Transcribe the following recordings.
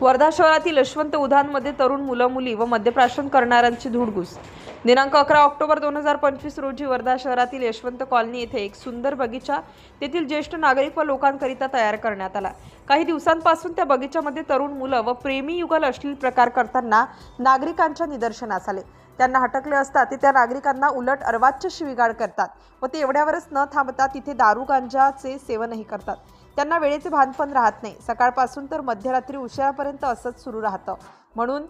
वर्धा शहरातील यशवंत उधानमध्ये तरुण मुलं मुली व मद्यप्राशन करणाऱ्यांची धुडगूस दिनांक अकरा ऑक्टोबर दोन हजार पंचवीस रोजी वर्धा शहरातील यशवंत कॉलनी येथे एक सुंदर बगीचा तेथील ज्येष्ठ नागरिक व लोकांकरिता तयार करण्यात आला. काही दिवसांपासून त्या बगीच्यामध्ये तरुण मुलं व प्रेमी युगल अश्लील प्रकार करताना नागरिकांच्या निदर्शनास आले. त्यांना हटकले असता ते त्या नागरिकांना उलट अर्वाच्य शिविगाळ करतात व ते एवढ्यावरच न थांबता तिथे दारू गांजाचे सेवनही करतात. त्यांना वेळेचे भान पण राहत नाही. सकाळपासून तर मध्यरात्री उशिरापर्यंत असंच सुरू राहतं. म्हणून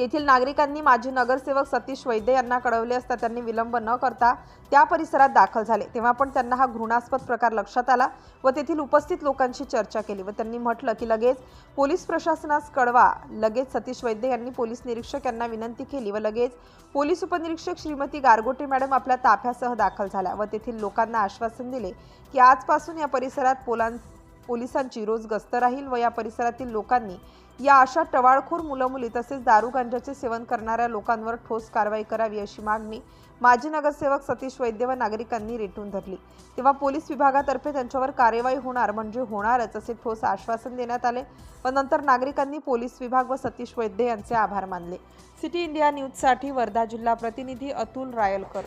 तेथील नागरिकांनी माजी नगरसेवक सतीश वैद्य यांना कळवले असता त्यांनी विलंब न करता त्या परिसरात दाखल झाले. तेव्हा पण त्यांना हा घृणास्पद प्रकार लक्षात आला व तेथील उपस्थित लोकांशी चर्चा केली व त्यांनी म्हटलं की लगेच पोलीस प्रशासनास कळवा. लगेच सतीश वैद्य यांनी पोलीस निरीक्षक यांना विनंती केली व लगेच पोलीस उपनिरीक्षक श्रीमती गारगोटे मॅडम आपल्या ताफ्यासह दाखल झाल्या व तेथील लोकांना आश्वासन दिले की आजपासून या परिसरात पोलां पोलिसांची रोज गस्त राहील व या परिसरातील लोकांनी या अशा टवाळखोर मुलं मुली तसेच दारू गांजाचे सेवन करणाऱ्या लोकांवर ठोस कारवाई करावी अशी मागणी माजी नगरसेवक सतीश वैद्य व नागरिकांनी रेटून धरली. तेव्हा पोलीस विभागातर्फे त्यांच्यावर कार्यवाही होणार म्हणजे होणारच असे ठोस आश्वासन देण्यात आले व नंतर नागरिकांनी पोलीस विभाग व सतीश वैद्य यांचे आभार मानले. सिटी इंडिया न्यूजसाठी वर्धा जिल्हा प्रतिनिधी अतुल रायलकर.